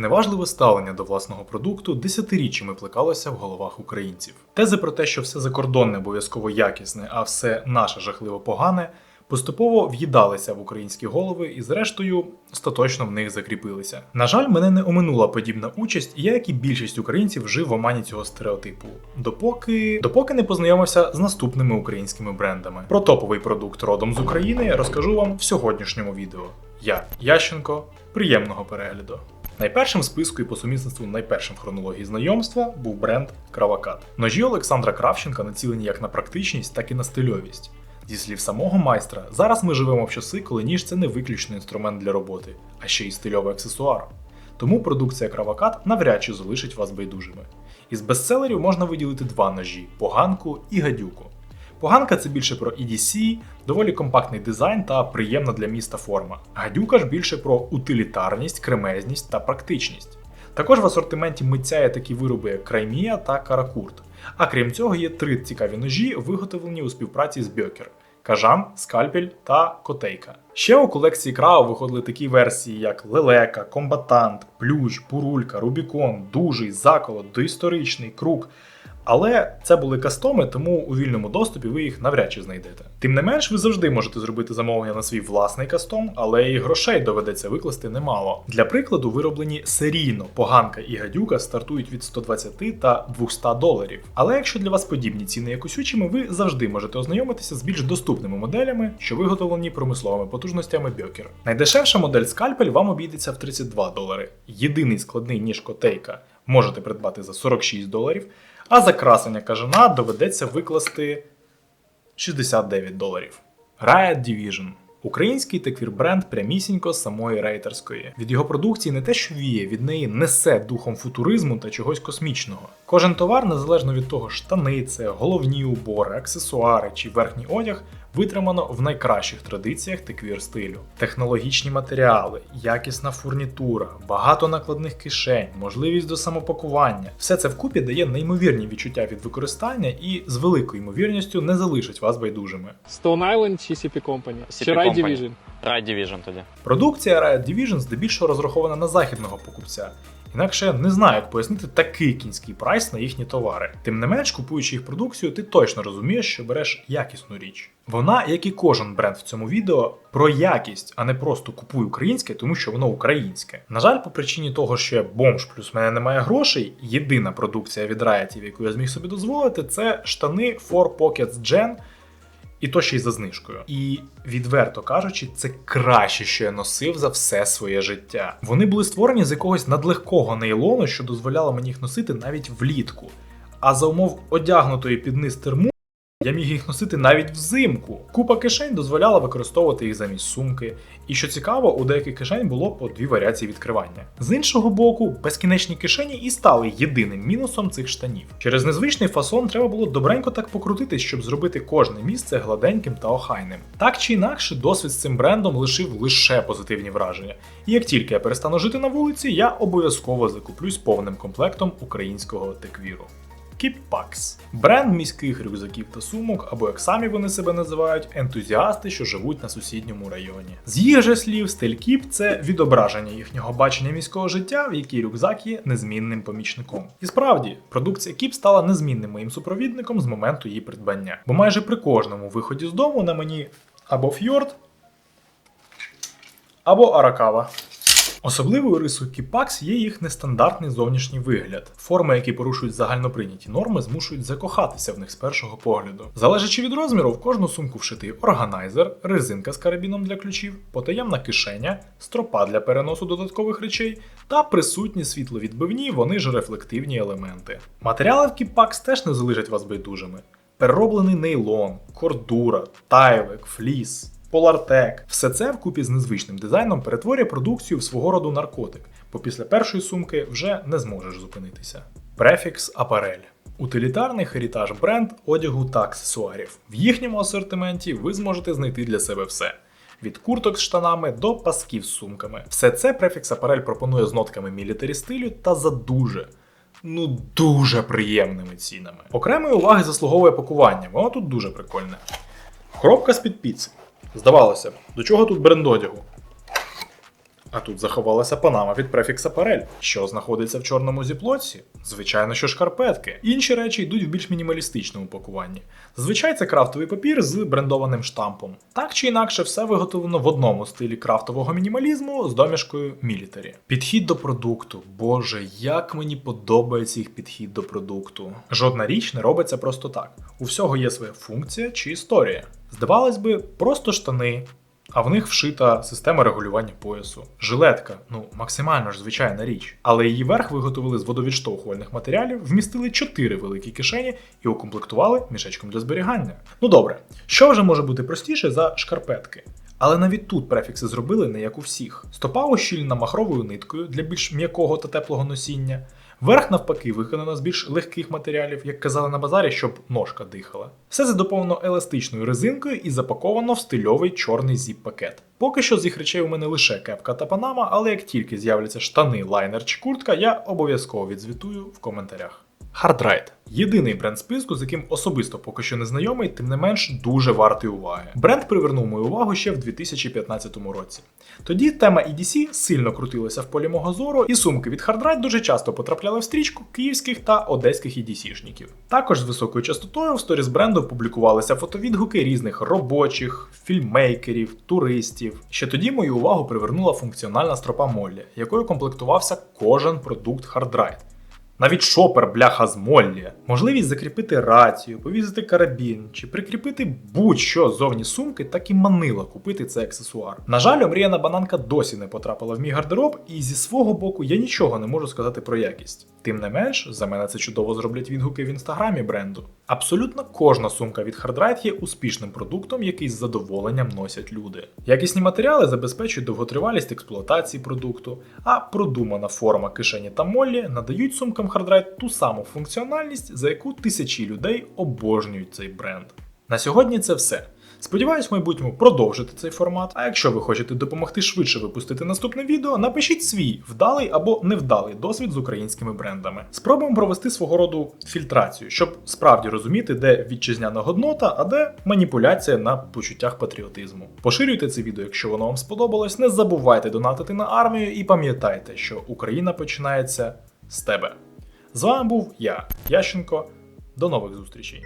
Зневажливе ставлення до власного продукту десятиріччями плекалося в головах українців. Тези про те, що все закордонне обов'язково якісне, а все наше жахливо погане, поступово в'їдалися в українські голови і, зрештою, остаточно в них закріпилися. На жаль, мене не оминула подібна участь, і я, як і більшість українців, жив в омані цього стереотипу. Допоки допоки не познайомився з наступними українськими брендами. Про топовий продукт родом з України розкажу вам в сьогоднішньому відео. Я Ященко. Приємного перегляду. Найпершим в списку і по сумісництву найпершим в хронології знайомства був бренд Кравакат. Ножі Олександра Кравченка націлені як на практичність, так і на стильовість. Зі слів самого майстра, зараз ми живемо в часи, коли ніж це не виключно інструмент для роботи, а ще й стильовий аксесуар. Тому продукція Кравакат навряд чи залишить вас байдужими. Із бестселерів можна виділити два ножі поганку і гадюку. Поганка це більше про EDC, доволі компактний дизайн та приємна для міста форма. Гадюка ж більше про утилітарність, кремезність та практичність. Також в асортименті митця є такі вироби, як Краймія та Каракурт. А крім цього, є три цікаві ножі, виготовлені у співпраці з Бьокер. Кажан, скальпель та котейка. Ще у колекції Крау виходили такі версії, як Лелека, Комбатант, Плющ, Бурулька, Рубікон, Дужий, Заколот, Доісторичний, Круг. Але це були кастоми, тому у вільному доступі ви їх навряд чи знайдете. Тим не менш, ви завжди можете зробити замовлення на свій власний кастом, але і грошей доведеться викласти немало. Для прикладу, вироблені серійно поганка і гадюка стартують від 120 та 200 доларів. Але якщо для вас подібні ціни як усючими, ви завжди можете ознайомитися з більш доступними моделями, що виготовлені промисловими потужностями Бьокер. Найдешевша модель скальпель вам обійдеться в 32 долари. Єдиний складний ніж котейка можете придбати за 46 доларів. А за красення кажана доведеться викласти 69 доларів. Riot Division. Український теквір-бренд прямісінько з самої рейтерської. Від його продукції не те, що віє, від неї несе духом футуризму та чогось космічного. Кожен товар, незалежно від того, штани, це головні убори, аксесуари чи верхній одяг, витримано в найкращих традиціях теквір стилю. Технологічні матеріали, якісна фурнітура, багато накладних кишень, можливість до самопакування. Все це вкупі дає неймовірні відчуття від використання і з великою ймовірністю не залишить вас байдужими. Stone Island чи CP Company? CP чи Ride Division? Ride Division тоді. Продукція Riot Division здебільшого розрахована на західного покупця. Інакше я не знаю, як пояснити такий кінський прайс на їхні товари. Тим не менш, купуючи їх продукцію, ти точно розумієш, що береш якісну річ. Вона, як і кожен бренд в цьому відео, про якість, а не просто купуй українське, тому що воно українське. На жаль, по причині того, що я бомж плюс в мене немає грошей, єдина продукція від Riot, яку я зміг собі дозволити, це штани 4 Pockets Gen. І то ще й за знижкою. І відверто кажучи, це краще, що я носив за все своє життя. Вони були створені з якогось надлегкого нейлону, що дозволяло мені їх носити навіть влітку. А за умов одягнутої під низ терму. Я міг їх носити навіть взимку. Купа кишень дозволяла використовувати їх замість сумки. І що цікаво, у деяких кишень було по дві варіації відкривання. З іншого боку, безкінечні кишені і стали єдиним мінусом цих штанів. Через незвичний фасон треба було добренько так покрутитись, щоб зробити кожне місце гладеньким та охайним. Так чи інакше, досвід з цим брендом лишив лише позитивні враження. І як тільки я перестану жити на вулиці, я обов'язково закуплюсь повним комплектом українського теквіру. Кіппакс бренд міських рюкзаків та сумок, або як самі вони себе називають, ентузіасти, що живуть на сусідньому районі. З їх же слів, стиль кіп це відображення їхнього бачення міського життя, в якій рюкзак є незмінним помічником. І справді, продукція кіп стала незмінним моїм супровідником з моменту її придбання, бо майже при кожному виході з дому на мені або фьорд, або аракава. Особливою рисою Кіпакс є їх нестандартний зовнішній вигляд. Форми, які порушують загальноприйняті норми, змушують закохатися в них з першого погляду. Залежачи від розміру, в кожну сумку вшитий органайзер, резинка з карабіном для ключів, потаємна кишеня, стропа для переносу додаткових речей та присутні світловідбивні, вони ж рефлективні елементи. Матеріали в Кіпакс теж не залишать вас байдужими. Перероблений нейлон, кордура, тайлек, фліс. Полартек. Все це вкупі з незвичним дизайном перетворює продукцію в свого роду наркотик, бо після першої сумки вже не зможеш зупинитися. Префікс Апарель. Утилітарний херітаж бренд одягу та аксесуарів. В їхньому асортименті ви зможете знайти для себе все. Від курток з штанами до пасків з сумками. Все це префікс Апарель пропонує з нотками мілітарі стилю та за дуже, ну дуже приємними цінами. Окремої уваги заслуговує пакування, воно тут дуже прикольне. Коробка з-під піци. Здавалося до чого тут бренд одягу? А тут заховалася панама від префікса парель, що знаходиться в чорному зіплоці. Звичайно, що шкарпетки. Інші речі йдуть в більш мінімалістичному пакуванні. Зазвичай це крафтовий папір з брендованим штампом. Так чи інакше, все виготовлено в одному стилі крафтового мінімалізму з домішкою мілітарі. Підхід до продукту. Боже, як мені подобається їх підхід до продукту. Жодна річ не робиться просто так. У всього є своя функція чи історія. Здавалось би, просто штани, а в них вшита система регулювання поясу. Жилетка, ну максимально ж звичайна річ. Але її верх виготовили з водовідштовхувальних матеріалів, вмістили чотири великі кишені і укомплектували мішечком для зберігання. Ну добре, що вже може бути простіше за шкарпетки? Але навіть тут префікси зробили не як у всіх. Стопа ощільна махровою ниткою для більш м'якого та теплого носіння. Верх навпаки виконано з більш легких матеріалів, як казали на базарі, щоб ножка дихала. Все задоповнено еластичною резинкою і запаковано в стильовий чорний зіп-пакет. Поки що з їх речей у мене лише кепка та панама, але як тільки з'являться штани, лайнер чи куртка, я обов'язково відзвітую в коментарях. Hardride – єдиний бренд списку, з яким особисто поки що не знайомий, тим не менш дуже вартий уваги. Бренд привернув мою увагу ще в 2015 році. Тоді тема EDC сильно крутилася в полі мого зору, і сумки від Hardride дуже часто потрапляли в стрічку київських та одеських EDC-шників. Також з високою частотою в сторіс бренду публікувалися фотовідгуки різних робочих, фільммейкерів, туристів. Ще тоді мою увагу привернула функціональна стропа Моллі, якою комплектувався кожен продукт Hardride. Навіть шопер бляха з Моллі, можливість закріпити рацію, повісити карабін чи прикріпити будь-що зовні сумки, так і манила купити цей аксесуар. На жаль, омріяна бананка досі не потрапила в мій гардероб, і зі свого боку я нічого не можу сказати про якість. Тим не менш, за мене це чудово зроблять відгуки в інстаграмі бренду. Абсолютно кожна сумка від Hardride є успішним продуктом, який з задоволенням носять люди. Якісні матеріали забезпечують довготривалість експлуатації продукту, а продумана форма кишені та моллі надають сумкам Hardride ту саму функціональність, за яку тисячі людей обожнюють цей бренд. На сьогодні це все. Сподіваюсь, в майбутньому продовжити цей формат. А якщо ви хочете допомогти швидше випустити наступне відео, напишіть свій вдалий або невдалий досвід з українськими брендами. Спробуємо провести свого роду фільтрацію, щоб справді розуміти, де вітчизняна годнота, а де маніпуляція на почуттях патріотизму. Поширюйте це відео, якщо воно вам сподобалось. Не забувайте донатити на армію і пам'ятайте, що Україна починається з тебе. З вами був я, Ященко. До нових зустрічей.